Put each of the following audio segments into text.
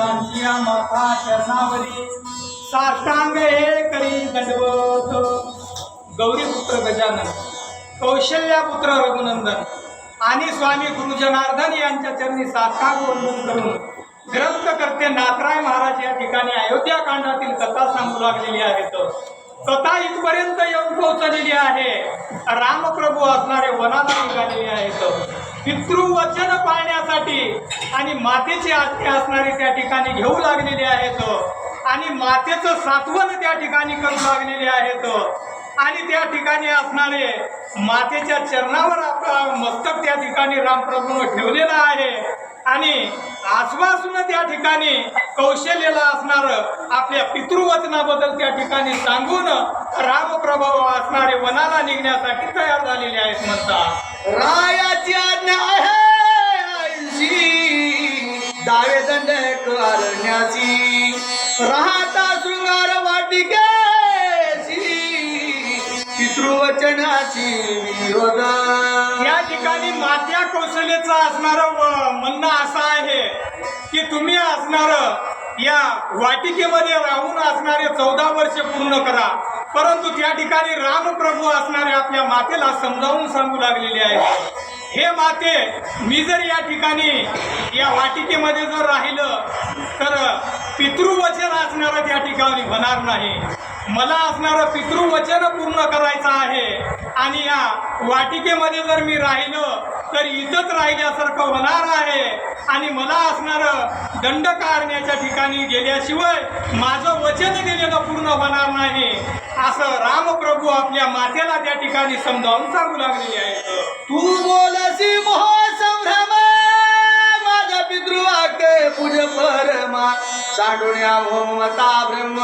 संतांच्या संतांची या चरणावरी साष्टांग हे करी दंडवत गौरीपुत्र गजानन कौशल्यापुत्र रघुनंदन आणि स्वामी गुरु जनार्दन यांच्या चरणी साष्टांग वंदन करून ग्रंथकर्ते नाथराय महाराज या ठिकाणी अयोध्या कांडातील कथा सांगू लागलेली आहेत कथा इथपर्यंत येऊन पोहोचलेली आहे. रामप्रभू असणारे वनाला निघालेले आहेत. पितृवचन पाळण्यासाठी आणि मातेची आज्ञा असणारे त्या ठिकाणी घेऊ लागलेले आहेत आणि मातेचं सात्वन त्या ठिकाणी करू लागलेले आहेत आणि त्या ठिकाणी असणारे मातेच्या चरणावर आपला मस्तक त्या ठिकाणी रामप्रभूनं ठेवलेलं आहे. आणि आश्वासून त्या ठिकाणी कौशल्यला असणार आपल्या पितृवचनाबद्दल त्या ठिकाणी सांगून रामप्रभाव असणारे वनाला निघण्यासाठी तयार झालेले आहेत म्हणतात. रायाची आज्ञा आहे दावे दंड करण्याची. राहता शृंगार वाटिकेशी. पितृवचनाची विरोध. या ठिकाणी मात्या कौशल्याचं असणार म्हणणं असं आहे की तुम्ही असणार या वाटिकेमध्ये राहून असणारे चौदा वर्ष पूर्ण करा. परंतु त्या ठिकाणी रामप्रभू असणारे आपल्या मातेला समजावून सांगू लागलेले आहेत. हे माते मी जर या ठिकाणी या वाटिकेमध्ये जर राहिलं तर पितृवचन असणारं त्या ठिकाणी होणार नाही. मला असणारं पितृवचन पूर्ण करायचं आहे. आणि या वाटिकेमध्ये जर मी राहिलो तर इथंच राहिल्यासारखं होणार आहे. आणि मला असणारं दंड कारण्याच्या ठिकाणी गेल्याशिवाय माझं वचन दिलेलं पूर्ण होणार नाही. असं रामप्रभू आपल्या मातेला त्या ठिकाणी समजावून सांगू लागलेली आहे. तू बोलसी सांडुण्या भोमता ब्रह्म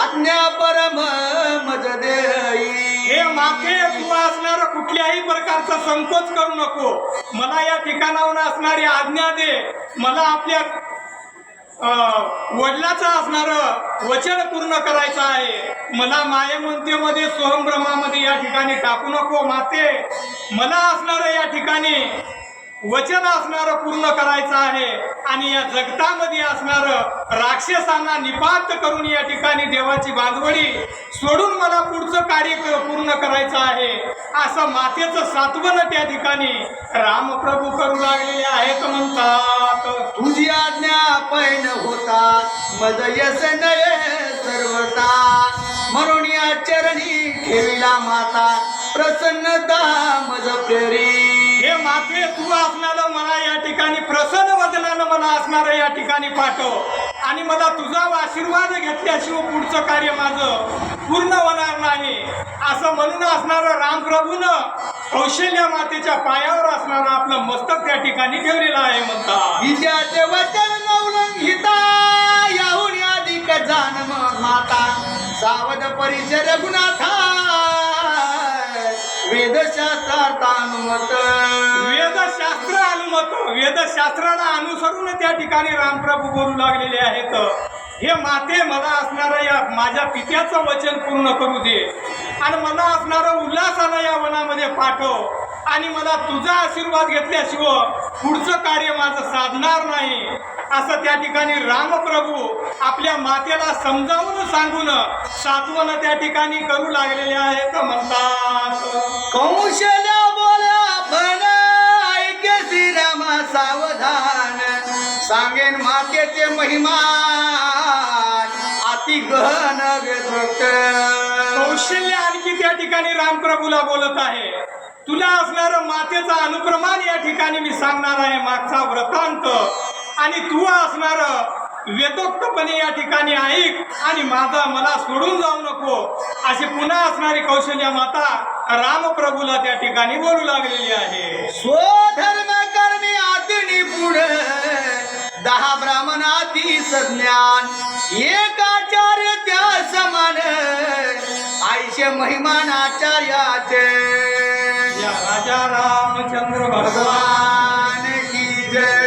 आज्ञा परम मज देई हे माते तू असणार कुठल्याही प्रकारचा संकोच करू नको. मला या ठिकाणाहून असणारी आज्ञा दे. मला आपल्या वडिलाचं असणार वचन पूर्ण करायचं आहे. मला मायमंतेमध्ये सोहमब्रह्मामध्ये या ठिकाणी टाकू नको माते. मला असणार या ठिकाणी वचन असणारं पूर्ण करायचं आहे. आणि या जगतामध्ये असणारं राक्षसांना निपात करून या ठिकाणी देवाची बांधवडी सोडून मला पुढचं कार्य पूर्ण करायचं आहे. असं मातेचं सात्वन त्या ठिकाणी रामप्रभू करू लागलेले आहेत म्हणतात. तुझी आज्ञा पैन होता मज यस नये सर्वता म्हणून या चरणी ठेविला माता प्रसन्नता मज प्रेरी हे माते तू असणारं मला या ठिकाणी प्रसन्न वदनानं मला असणार या ठिकाणी पाठव. आणि मला तुझा आशीर्वाद घेतल्याशिवाय पुढचं कार्य माझं पूर्ण होणार नाही. असं म्हणून असणारं रामप्रभूनं कौशल्या मातेच्या पायावर असणारं आपलं मस्तक त्या ठिकाणी ठेवलेलं आहे म्हणतात. विद्याचे वचन नवलंघिता याहून अधिक जाण मग माता. सावध परिचय रघुनाथा. वेदशास्त्रार्थानुमत वेदशास्त्र अनुमत. वेदशास्त्राला अनुसरून त्या ठिकाणी रामप्रभू बोलू लागलेले आहेत. हे माते मला असणारं या माझ्या पित्याचं वचन पूर्ण करू दे. आणि मला असणारं उल्हासानं या वनामध्ये पाठव. आणि मला तुझा आशीर्वाद घेतल्याशिवाय पुढचं कार्य माझं साधणार नाही. असं त्या ठिकाणी रामप्रभू आपल्या मातेला समजावून सांगून सात्वन त्या ठिकाणी करू लागलेले आहेत म्हणतात. कौशल्या महिमा अति गहन कौशल्य आणखी त्या ठिकाणी रामप्रभूला बोलत आहे. तुला असणारं मातेचा अनुप्रमाण या ठिकाणी मी सांगणार आहे मागचा व्रतांत आणि तू असणार वेदोक्तपणे या ठिकाणी ऐक आणि माझा मला सोडून जाऊ नको. अशी पुन्हा असणारी कौशल्य माता रामप्रभूला त्या ठिकाणी बोलू लागलेली आहे. ज्ञान. एक आचार्य त्या समान आयुष्य महिमान आचार्याचे राजा रामचंद्र भगवान की जय.